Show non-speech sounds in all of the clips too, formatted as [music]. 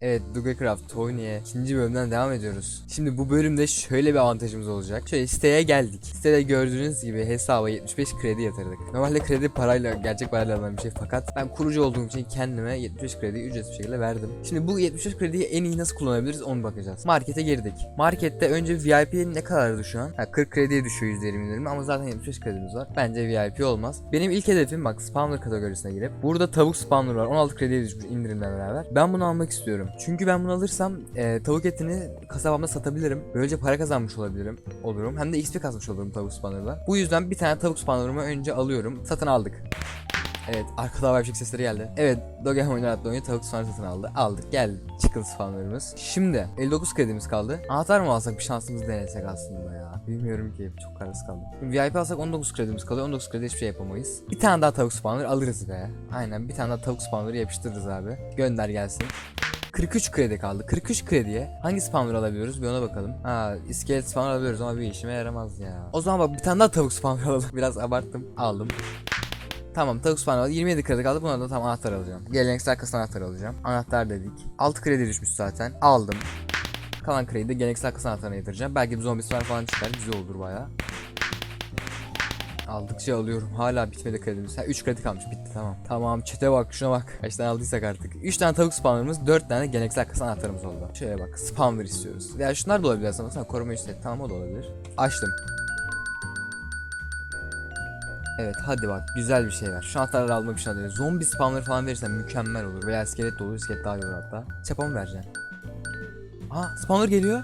Evet Dugacraft Tony'ye ikinci bölümden devam ediyoruz. Şimdi bu bölümde şöyle bir avantajımız olacak. Şöyle siteye geldik. Sitede gördüğünüz gibi hesaba 75 kredi yatırdık. Normalde kredi parayla gerçek parayla alınan bir şey fakat ben kurucu olduğum için kendime 75 krediyi ücretsiz bir şekilde verdim. Şimdi bu 75 krediyi en iyi nasıl kullanabiliriz onu bakacağız. Markete girdik. Markette önce VIP ne kadardı şu an? Ha, 40 krediye düşüyor %20 indirim ama zaten 75 kredimiz var. Bence VIP olmaz. Benim ilk hedefim bak spawner kategorisine girip burada tavuk spawner var 16 krediye düşmüş indirimle beraber. Ben bunu almak istiyorum. Çünkü ben bunu alırsam e, tavuk etini kasabamda satabilirim. Böylece para kazanmış olabilirim. Olurum. Hem de XP kazanmış olurum tavuk spawnerla. Bu yüzden bir tane tavuk spawner'ımı önce alıyorum. Satın aldık. Evet arkada havai fişek sesleri geldi. Evet Dogen oyunu adlı oyunu tavuk spawner satın aldı. Aldık geldi. Çıkıl spawner'ımız. Şimdi 59 kredimiz kaldı. Anahtar mı alsak bir şansımızı denesek aslında ya. Bilmiyorum ki çok kararsız kaldım. VIP alsak 19 kredimiz kalıyor. 19 kredi hiçbir şey yapamayız. Bir tane daha tavuk spawner alırız be. Aynen bir tane daha tavuk spawner'ı yapıştırırız abi. Gönder gelsin. 43 kredi kaldı. 43 krediye hangi spawner alabiliyoruz bir ona bakalım. Ha iskelet spawner alabiliyoruz ama bir işime yaramaz ya. O zaman bak bir tane daha tavuk spawner [laughs] alalım. Biraz abarttım. Aldım. Tamam tavuk spawner aldım. 27 kredi kaldı. Buna da tam anahtar alacağım. Geleneksel kasa anahtar alacağım. Anahtar dedik. 6 kredi düşmüş zaten. Aldım. Kalan krediyi de geleneksel kasa anahtarına yatıracağım. Belki bir zombi spawner falan çıkar. Güzel olur baya. Aldıkça alıyorum. Hala bitmedi kredimiz. Ha 3 kredi kalmış. Bitti tamam. Tamam çete bak şuna bak. Kaç tane aldıysak artık. 3 tane tavuk spawnerımız 4 tane geleneksel kasa anahtarımız oldu. Şöyle bak spawner istiyoruz. Veya şunlar da olabilir aslında. Mesela koruma üstü tamam o da olabilir. Açtım. Evet hadi bak güzel bir şey ver. Şu anahtarları almak için alıyorum. Zombi spawner falan verirsen mükemmel olur. Veya iskelet de olur. daha iyi olur hatta. Çapa mı vereceksin? Aa spawner geliyor.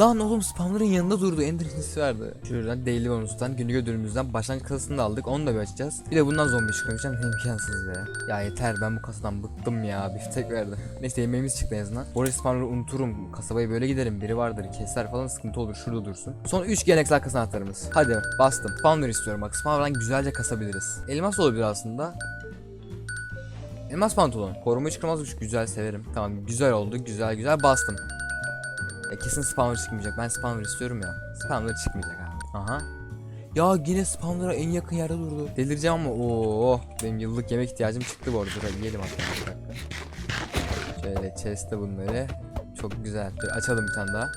Lan oğlum spawner'ın yanında durdu. Ender incisi verdi. Şuradan daily bonus'tan günlük ödülümüzden başlangıç kasasını da aldık. Onu da bir açacağız. Bir de bundan zombi çıkaracağım. İmkansız be. Ya yeter ben bu kasadan bıktım ya. Biftek verdi. [laughs] Neyse yemeğimiz çıktı en azından. Bu arada spawner'ı unuturum. Kasabaya böyle giderim. Biri vardır. Keser falan sıkıntı olur. Şurada dursun. Son 3 geleneksel kasa anahtarımız. Hadi bastım. Spawner istiyorum bak. Spawner'dan güzelce kasabiliriz. Elmas olabilir aslında. Elmas pantolon. Koruma çıkmaz güç güzel severim. Tamam güzel oldu. Güzel güzel bastım. Ya kesin spawner çıkmayacak. Ben spawner istiyorum ya. Spawner çıkmayacak abi. Aha. Ya yine spawner'a en yakın yerde durdu. Delireceğim ama ooo benim yıllık yemek ihtiyacım çıktı bu arada. Dur, yiyelim hatta. Şöyle chest'te bunları. Çok güzel. Dur, açalım bir tane daha.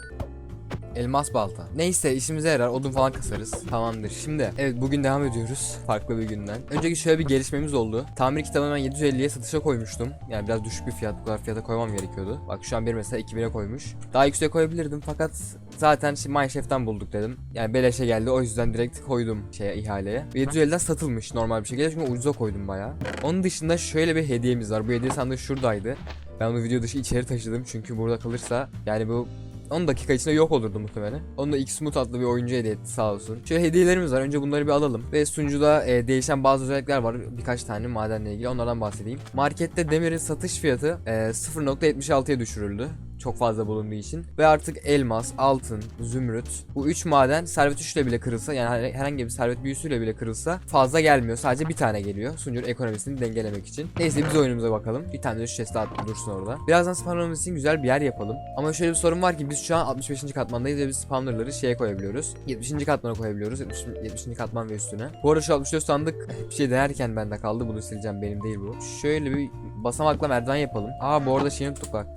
Elmas balta. Neyse işimize yarar. Odun falan kasarız. Tamamdır. Şimdi evet bugün devam ediyoruz. Farklı bir günden. Önceki şöyle bir gelişmemiz oldu. Tamir kitabını ben 750'ye satışa koymuştum. Yani biraz düşük bir fiyat. Bu kadar fiyata koymam gerekiyordu. Bak şu an bir mesela 2000'e koymuş. Daha yükseğe koyabilirdim fakat zaten şimdi Minecraft'tan bulduk dedim. Yani beleşe geldi. O yüzden direkt koydum şeye ihaleye. Ve 750'den satılmış normal bir şekilde çünkü ucuza koydum bayağı. Onun dışında şöyle bir hediyemiz var. Bu hediye sandığı şuradaydı. Ben bunu video dışı içeri taşıdım çünkü burada kalırsa yani bu 10 dakika içinde yok olurdu muhtemelen. Onu da Xmut adlı bir oyuncu hediye etti sağ olsun. Şöyle hediyelerimiz var. Önce bunları bir alalım. Ve sunucuda e, değişen bazı özellikler var. Birkaç tane madenle ilgili. Onlardan bahsedeyim. Markette demirin satış fiyatı e, 0.76'ya düşürüldü çok fazla bulunduğu için ve artık elmas, altın, zümrüt bu üç maden servet 3 ile bile kırılsa yani her- herhangi bir servet büyüsüyle bile kırılsa fazla gelmiyor. Sadece bir tane geliyor. Sunucunun ekonomisini dengelemek için. Neyse biz oyunumuza bakalım. Bir tane de şu chest daha dursun orada. Birazdan spawnerımız için güzel bir yer yapalım. Ama şöyle bir sorun var ki biz şu an 65. katmandayız ve biz spawnerları şeye koyabiliyoruz. 70. katmana koyabiliyoruz. 70. 70. katman ve üstüne. Bu arada şu 64 sandık bir şey denerken bende kaldı. Bunu sileceğim. Benim değil bu. Şöyle bir basamakla merdiven yapalım. Aa bu arada şeyi unuttuk bak.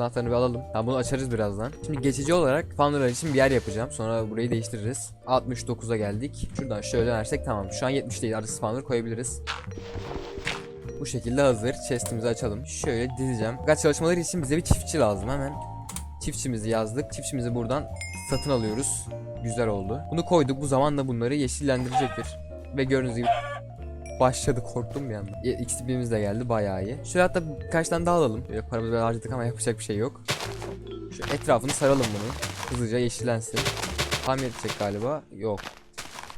Anahtarını bir alalım. Tamam bunu açarız birazdan. Şimdi geçici olarak spawnerlar için bir yer yapacağım. Sonra burayı değiştiririz. 69'a geldik. Şuradan şöyle dönersek tamam. Şu an 70 değil. Artık spawner koyabiliriz. Bu şekilde hazır. Chest'imizi açalım. Şöyle dizeceğim. Fakat çalışmaları için bize bir çiftçi lazım. Hemen çiftçimizi yazdık. Çiftçimizi buradan satın alıyoruz. Güzel oldu. Bunu koyduk. Bu zamanla bunları yeşillendirecektir. Ve gördüğünüz gibi başladı korktum bir anda. XP'miz de geldi bayağı iyi. Şöyle hatta birkaç tane daha alalım. Böyle paramızı biraz harcadık ama yapacak bir şey yok. Şu etrafını saralım bunu. Hızlıca yeşillensin. Tam edecek galiba. Yok.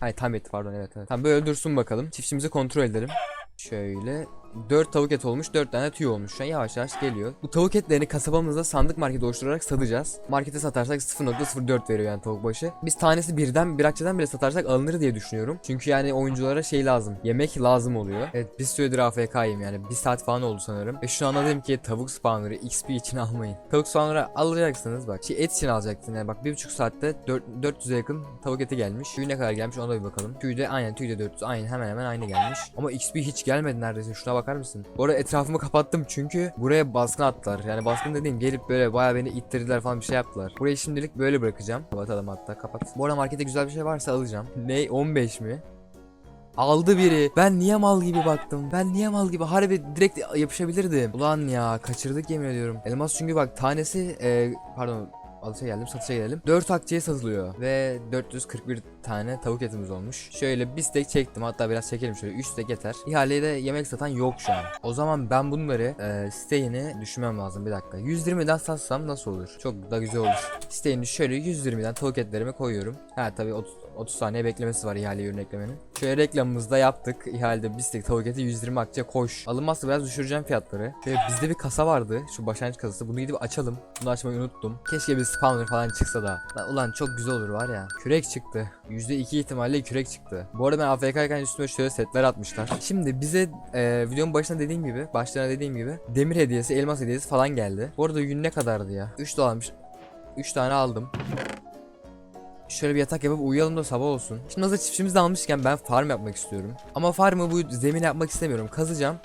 Hayır tam etti pardon evet evet. Tamam böyle dursun bakalım. Çiftçimizi kontrol edelim. Şöyle 4 tavuk et olmuş 4 tane tüy olmuş şu an yavaş yavaş geliyor. Bu tavuk etlerini kasabamızda sandık market oluşturarak satacağız. Markete satarsak 0.04 veriyor yani tavuk başı. Biz tanesi birden bir akçeden bile satarsak alınır diye düşünüyorum. Çünkü yani oyunculara şey lazım. Yemek lazım oluyor. Evet bir süredir AFK'yim yani bir saat falan oldu sanırım. Ve şu an anladım ki tavuk spawner'ı XP için almayın. Tavuk spawner'ı alacaksınız bak. Şey et için alacaksın yani bak 1.5 saatte 4, 400'e yakın tavuk eti gelmiş. Tüy ne kadar gelmiş ona da bir bakalım. Tüy de aynen tüy de 400 aynen hemen hemen aynı gelmiş. Ama XP hiç gelmedi neredeyse şuna bak bakar mısın? Bu arada etrafımı kapattım çünkü buraya baskın attılar. Yani baskın dediğim gelip böyle bayağı beni ittirdiler falan bir şey yaptılar. Burayı şimdilik böyle bırakacağım. Kapatalım hatta kapat. Bu arada markette güzel bir şey varsa alacağım. Ne 15 mi? Aldı biri. Ben niye mal gibi baktım? Ben niye mal gibi? Harbi direkt yapışabilirdim. Ulan ya kaçırdık yemin ediyorum. Elmas çünkü bak tanesi e, pardon alışa geldim satışa gelelim. 4 akçeye satılıyor ve 441 tane tavuk etimiz olmuş. Şöyle bir steak çektim hatta biraz çekelim şöyle 3 steak yeter. İhaleye de yemek satan yok şu an. O zaman ben bunları e, steak'ini düşünmem lazım bir dakika. 120'den satsam nasıl olur? Çok da güzel olur. Steak'ini şöyle 120'den tavuk etlerime koyuyorum. Ha tabii 30, 30 saniye beklemesi var ihale ürün eklemenin. Şöyle reklamımızda yaptık. İhalede bir steak tavuk eti 120 akçe koş. Alınmazsa biraz düşüreceğim fiyatları. Şöyle bizde bir kasa vardı. Şu başlangıç kasası. Bunu gidip açalım. Bunu açmayı unuttum. Keşke bir spawner falan çıksa da. Lan ulan çok güzel olur var ya. Kürek çıktı. %2 ihtimalle kürek çıktı. Bu arada ben AFK'yken üstüme şöyle setler atmışlar. Şimdi bize e, videonun başında dediğim gibi, başlarına dediğim gibi demir hediyesi, elmas hediyesi falan geldi. Bu arada gün ne kadardı ya? 3 dolarmış. 3 tane aldım. Şöyle bir yatak yapıp uyuyalım da sabah olsun. Şimdi hazır çiftçimizi almışken ben farm yapmak istiyorum. Ama farmı bu zemine yapmak istemiyorum. Kazacağım.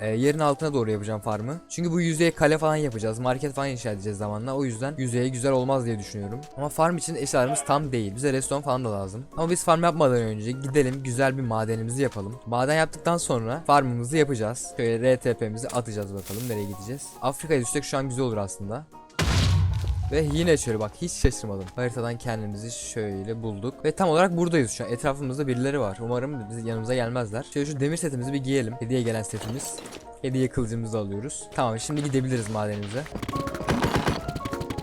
Ee, yerin altına doğru yapacağım farmı. Çünkü bu yüzeye kale falan yapacağız. Market falan inşa edeceğiz zamanla. O yüzden yüzeye güzel olmaz diye düşünüyorum. Ama farm için eşyalarımız tam değil. Bize restoran falan da lazım. Ama biz farm yapmadan önce gidelim güzel bir madenimizi yapalım. Maden yaptıktan sonra farmımızı yapacağız. Şöyle RTP'mizi atacağız bakalım nereye gideceğiz. Afrika'ya düşsek şu an güzel olur aslında. Ve yine şöyle bak hiç şaşırmadım. Haritadan kendimizi şöyle bulduk. Ve tam olarak buradayız şu an. Etrafımızda birileri var. Umarım biz yanımıza gelmezler. Şöyle şu demir setimizi bir giyelim. Hediye gelen setimiz. Hediye kılıcımızı alıyoruz. Tamam şimdi gidebiliriz madenimize.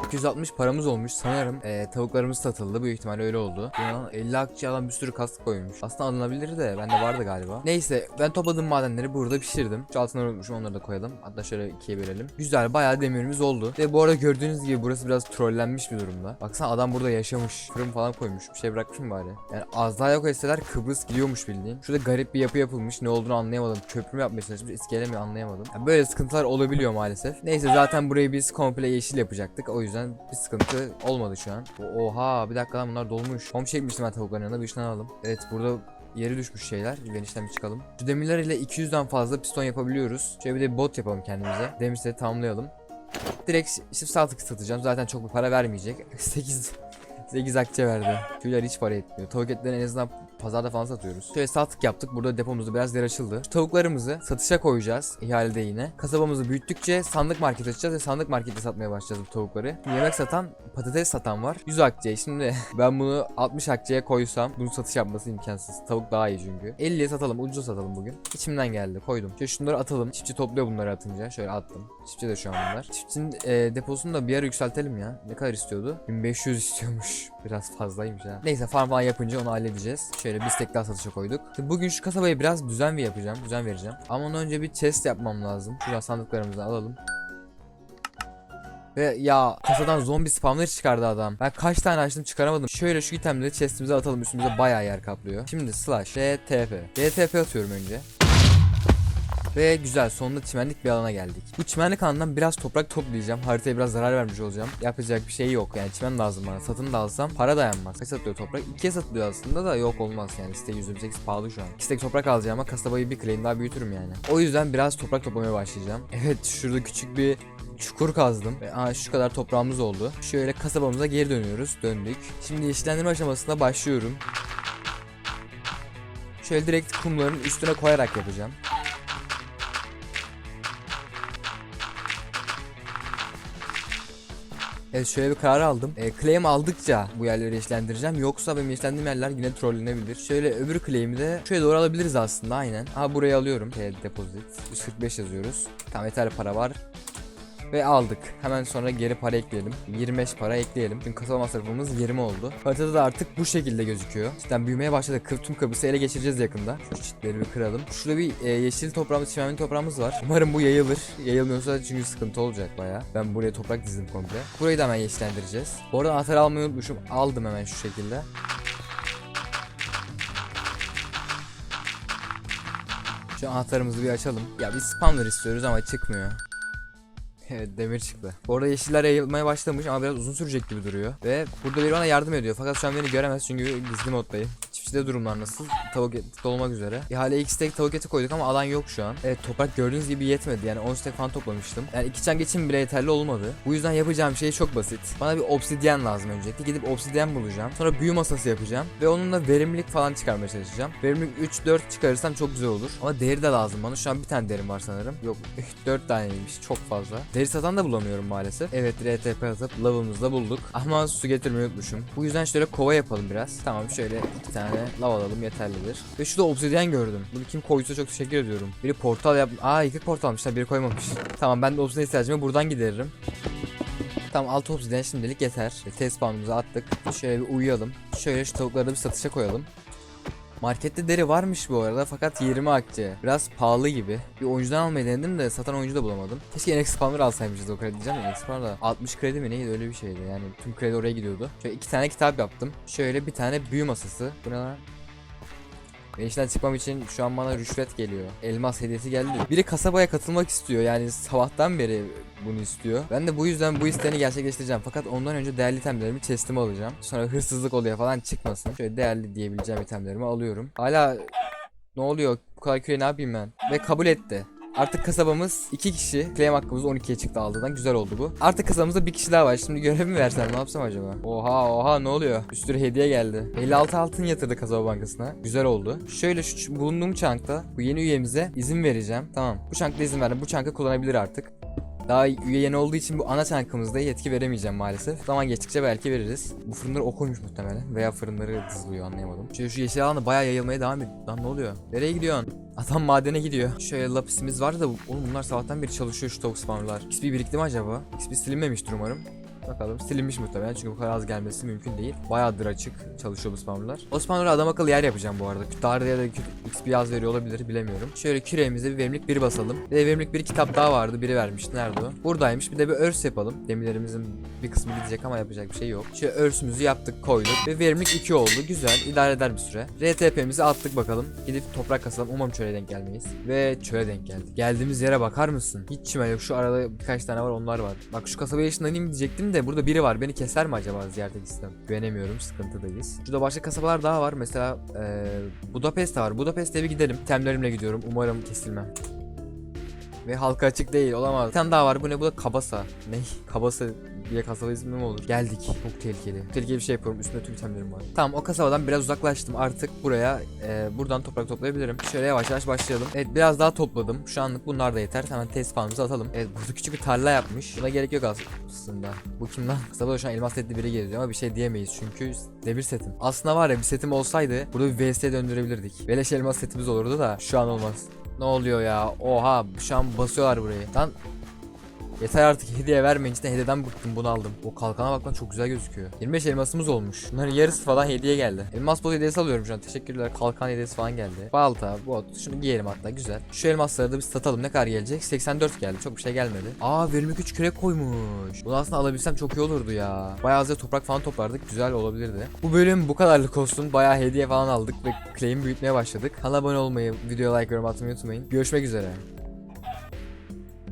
260 paramız olmuş sanırım e, tavuklarımız satıldı büyük ihtimalle öyle oldu. Ya 50 akçe alan bir sürü kask koymuş. Aslında alınabilir de bende vardı galiba. Neyse ben topladığım madenleri burada pişirdim. Şu altına unutmuşum onları da koyalım. Hatta şöyle ikiye bölelim. Güzel bayağı demirimiz oldu. Ve bu arada gördüğünüz gibi burası biraz trollenmiş bir durumda. Baksana adam burada yaşamış. Fırın falan koymuş. Bir şey bırakmış mı bari? Yani az daha yok etseler Kıbrıs gidiyormuş bildiğin. Şurada garip bir yapı yapılmış. Ne olduğunu anlayamadım. Köprü mü yapmaya çalışmış? İskele mi anlayamadım. Yani böyle sıkıntılar olabiliyor maalesef. Neyse zaten burayı biz komple yeşil yapacaktık. O yüzden bir sıkıntı olmadı şu an. Oha bir dakika lan bunlar dolmuş. Kom çekmiştim ben tavukların yanına bir ışından alalım. Evet burada yeri düşmüş şeyler. Genişten bir çıkalım. Şu demirler ile 200'den fazla piston yapabiliyoruz. Şöyle bir de bot yapalım kendimize. Demir seti tamamlayalım. Direkt çift saltık satacağım. Zaten çok bir para vermeyecek. [laughs] 8 8 akçe verdi. Tüyler hiç para etmiyor. Tavuk etlerini en azından pazarda falan satıyoruz. Şöyle saltık yaptık. Burada depomuzda biraz yer açıldı. Şu tavuklarımızı satışa koyacağız. ihalede yine. Kasabamızı büyüttükçe sandık market açacağız ve sandık markette satmaya başlayacağız bu tavukları. Yemek satan, patates satan var. 100 akçeye. Şimdi [laughs] ben bunu 60 akçeye koysam bunun satış yapması imkansız. Tavuk daha iyi çünkü. 50'ye satalım, ucuza satalım bugün. İçimden geldi, koydum. Şöyle şunları atalım. Çiftçi topluyor bunları atınca. Şöyle attım. Çiftçi de şu an bunlar. Çiftçinin e, deposunu da bir ara yükseltelim ya. Ne kadar istiyordu? 1500 istiyormuş. [laughs] Biraz fazlaymış ha. Neyse farm falan yapınca onu halledeceğiz. Şöyle bir stek daha satışa koyduk. Şimdi bugün şu kasabaya biraz düzen bir yapacağım. Düzen vereceğim. Ama ondan önce bir chest yapmam lazım. Şuradan sandıklarımızı alalım. Ve ya kasadan zombi spamları çıkardı adam. Ben kaç tane açtım çıkaramadım. Şöyle şu itemleri chestimize atalım üstümüze bayağı yer kaplıyor. Şimdi slash RTF. RTF atıyorum önce. Ve güzel sonunda çimenlik bir alana geldik. Bu çimenlik alanından biraz toprak toplayacağım. Haritaya biraz zarar vermiş olacağım. Yapacak bir şey yok yani çimen lazım bana. Satın da alsam para dayanmaz. Kaç satılıyor toprak? 2'ye satılıyor aslında da yok olmaz yani. Site 128 pahalı şu an. 2 stek toprak alacağım ama kasabayı bir claim daha büyütürüm yani. O yüzden biraz toprak toplamaya başlayacağım. [laughs] Evet şurada küçük bir çukur kazdım. Ve şu kadar toprağımız oldu. Şöyle kasabamıza geri dönüyoruz. Döndük. Şimdi yeşillendirme aşamasına başlıyorum. Şöyle direkt kumların üstüne koyarak yapacağım. Evet şöyle bir karar aldım. E, claim aldıkça bu yerleri yeşillendireceğim. Yoksa benim yeşillendiğim yerler yine trollenebilir. Şöyle öbür claim'i de şöyle doğru alabiliriz aslında aynen. Aha burayı alıyorum. P deposit. 145 yazıyoruz. Tamam yeterli para var. Ve aldık. Hemen sonra geri para ekleyelim. 25 para ekleyelim. Çünkü kasaba masrafımız 20 oldu. Haritada da artık bu şekilde gözüküyor. Cidden büyümeye başladı. Kır, tüm Kıbrıs'ı ele geçireceğiz yakında. Şu çitleri bir kıralım. Şurada bir e, yeşil toprağımız, çimenli toprağımız var. Umarım bu yayılır. Yayılmıyorsa çünkü sıkıntı olacak baya. Ben buraya toprak dizdim komple. Burayı da hemen yeşillendireceğiz. Bu arada anahtarı almayı unutmuşum. Aldım hemen şu şekilde. Şu anahtarımızı bir açalım. Ya bir spawner istiyoruz ama çıkmıyor. Evet demir çıktı. Bu arada yeşiller yayılmaya başlamış ama biraz uzun sürecek gibi duruyor. Ve burada biri bana yardım ediyor. Fakat şu an beni göremez çünkü gizli moddayım. Çiftçide durumlar nasıl? Tavuk eti dolmak üzere. İhale iki stek tavuk eti koyduk ama alan yok şu an. Evet toprak gördüğünüz gibi yetmedi. Yani 10 stek falan toplamıştım. Yani iki çan geçim bile yeterli olmadı. Bu yüzden yapacağım şey çok basit. Bana bir obsidyen lazım öncelikle. Gidip obsidyen bulacağım. Sonra büyü masası yapacağım. Ve onunla verimlilik falan çıkarmaya çalışacağım. Verimlilik 3-4 çıkarırsam çok güzel olur. Ama deri de lazım bana. Şu an bir tane derim var sanırım. Yok 4 taneymiş. Çok fazla. Deri satan da bulamıyorum maalesef. Evet RTP atıp lavımızı da bulduk. Ama su getirmeyi unutmuşum. Bu yüzden şöyle kova yapalım biraz. Tamam şöyle iki tane lav alalım yeterlidir. Ve şurada obsidyen gördüm. Bunu kim koyduysa çok teşekkür ediyorum. Biri portal yap... Aa yıkık portal almışlar biri koymamış. tamam ben de obsidyen ihtiyacımı buradan gideririm. Tamam 6 obsidyen şimdilik yeter. Test spawn'ımızı attık. Şöyle bir uyuyalım. Şöyle şu tavukları da bir satışa koyalım. Markette deri varmış bu arada fakat 20 akçe. Biraz pahalı gibi. Bir oyuncudan almayı denedim de satan oyuncu da bulamadım. Keşke NX Spawner alsaymışız o kredi diyeceğim NX Spawner da 60 kredi mi neydi öyle bir şeydi yani tüm kredi oraya gidiyordu. Şöyle iki tane kitap yaptım. Şöyle bir tane büyü masası. Bu ne lan? Ben işten çıkmam için şu an bana rüşvet geliyor. Elmas hediyesi geldi. Biri kasabaya katılmak istiyor yani sabahtan beri bunu istiyor. Ben de bu yüzden bu isteğini gerçekleştireceğim. Fakat ondan önce değerli itemlerimi testime alacağım. Sonra hırsızlık oluyor falan çıkmasın. Şöyle değerli diyebileceğim itemlerimi alıyorum. Hala ne oluyor? Bu kadar küre ne yapayım ben? Ve kabul etti. Artık kasabamız 2 kişi. Claim hakkımız 12'ye çıktı aldığından. Güzel oldu bu. Artık kasabamızda bir kişi daha var. Şimdi görev mi versem ne yapsam acaba? Oha oha ne oluyor? Bir sürü hediye geldi. 56 altın yatırdı kasaba bankasına. Güzel oldu. Şöyle şu bulunduğum çankta bu yeni üyemize izin vereceğim. Tamam. Bu çankta izin verdim. Bu çankı kullanabilir artık. Daha üye yeni olduğu için bu ana çankımızda yetki veremeyeceğim maalesef. Zaman geçtikçe belki veririz. Bu fırınları o koymuş muhtemelen. Veya fırınları hızlıyor anlayamadım. Şöyle şu yeşil alanda bayağı yayılmaya devam ediyor. Lan ne oluyor? Nereye gidiyorsun? Adam madene gidiyor. Şöyle lapisimiz var da oğlum bunlar sabahtan beri çalışıyor şu tavuk spawnerlar. XP birikti mi acaba? XP silinmemiştir umarım. Bakalım silinmiş muhtemelen çünkü bu kadar az gelmesi mümkün değil. Bayağıdır açık çalışıyor bu spawnerlar. O spawner'a adam akıllı yer yapacağım bu arada. Tarihte ya da XP az veriyor olabilir bilemiyorum. Şöyle küreğimize bir verimlilik 1 basalım. Bir de verimlilik bir kitap daha vardı. Biri vermişti. Nerede o? Buradaymış. Bir de bir örs yapalım. Demirlerimizin bir kısmı gidecek ama yapacak bir şey yok. Şöyle örsümüzü yaptık koyduk. Ve verimlilik 2 oldu. Güzel. idare eder bir süre. RTP'mizi attık bakalım. Gidip toprak kasalım. Umarım çöle denk gelmeyiz. Ve çöle denk geldik. Geldiğimiz yere bakar mısın? Hiç çimen yok. Şu arada birkaç tane var onlar var. Bak şu kasabaya ışınlanayım diyecektim de burada biri var. Beni keser mi acaba ziyarete gitsem? Güvenemiyorum. Sıkıntıdayız. Şurada başka kasabalar daha var. Mesela eee Budapest de var. Budapest'e bir gidelim. Temlerimle gidiyorum. Umarım kesilmem. Ve halka açık değil olamaz. Bir tane daha var bu ne bu da kabasa. Ne? Kabasa diye kasaba ismi mi olur? Geldik. Çok tehlikeli. Tehlikeli bir şey yapıyorum. Üstümde tüm itemlerim var. Tamam o kasabadan biraz uzaklaştım. Artık buraya e, buradan toprak toplayabilirim. Şöyle yavaş yavaş başlayalım. Evet biraz daha topladım. Şu anlık bunlar da yeter. Hemen test spawnımızı atalım. Evet burada küçük bir tarla yapmış. Buna gerek yok aslında. Bu kim lan? [laughs] Kasabada şu an elmas setli biri geziyor ama bir şey diyemeyiz. Çünkü demir setim. Aslında var ya bir setim olsaydı burada bir VS döndürebilirdik. Beleş elmas setimiz olurdu da şu an olmaz. Ne oluyor ya? Oha şu an basıyorlar burayı. Lan Yeter artık hediye vermeyin işte hediyeden bıktım bunu aldım. O kalkana bak lan çok güzel gözüküyor. 25 elmasımız olmuş. Bunların yarısı falan hediye geldi. Elmas bot hediyesi alıyorum şu an teşekkürler. Kalkan hediyesi falan geldi. Balta, bot şunu giyelim hatta güzel. Şu elmasları da bir satalım ne kadar gelecek? 84 geldi çok bir şey gelmedi. Aa verimlilik 3 kürek koymuş. Bunu aslında alabilsem çok iyi olurdu ya. Bayağı az toprak falan toplardık güzel olabilirdi. Bu bölüm bu kadarlık olsun. Bayağı hediye falan aldık ve claim büyütmeye başladık. Kanala abone olmayı, videoya like yorum atmayı unutmayın. Görüşmek üzere.